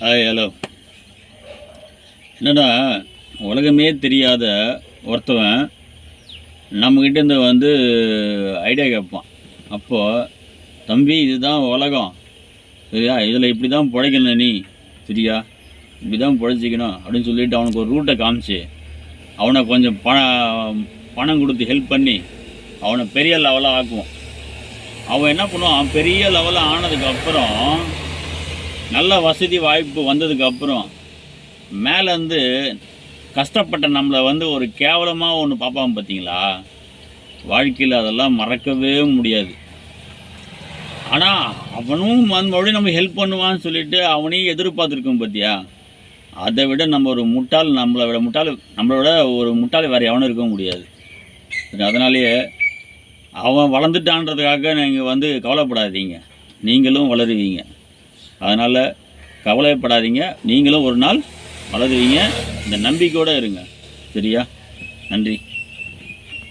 Hi hello என்னடா உலகமே தெரியாத ஒருத்தவன் நம்மக்கிட்ட இருந்து வந்து ஐடியா கேட்பான் அப்போது தம்பி இதுதான் உலகம். சரியா? இதில் இப்படி தான் பிழைக்கணும் நீ. சரியா? இப்படி தான் பிழைச்சிக்கணும். அப்படின்னு சொல்லிட்டு அவனுக்கு ஒரு ரூட்டை காமிச்சு அவனை கொஞ்சம் பண பணம் கொடுத்து ஹெல்ப் பண்ணி அவனை பெரிய லெவலாக ஆக்குவோம் அவன் என்ன பண்ணுவான்? பெரிய லெவலில் ஆனதுக்கப்புறம் நல்ல வசதி வாய்ப்பு வந்ததுக்கப்புறம் மேலேருந்து கஷ்டப்பட்ட நம்மளை வந்து ஒரு கேவலமாக ஒன்று பார்ப்பான் பார்த்தீங்களா? வாழ்க்கையில் அதெல்லாம் மறக்கவே முடியாது. ஆனால் அவனும் வந்து மறுபடியும் நம்ம ஹெல்ப் பண்ணுவான்னு சொல்லிட்டு அவனையும் எதிர்பார்த்துருக்கோம் பார்த்தியா அதை விட நம்ம ஒரு முட்டாள் நம்மளை விட முட்டாள் நம்மளோட ஒரு முட்டாள் வேறு எவனும் இருக்க முடியாது. அதனாலேயே அவன் வளர்ந்துட்டான்றதுக்காக நீங்கள் வந்து கவலைப்படாதீங்க. நீங்களும் வளருவீங்க. அதனால் கவலைப்படாதீங்க. நீங்களும் ஒரு நாள் வளருவீங்க. இந்த நம்பிக்கையோடு இருங்க. சரியா? நன்றி.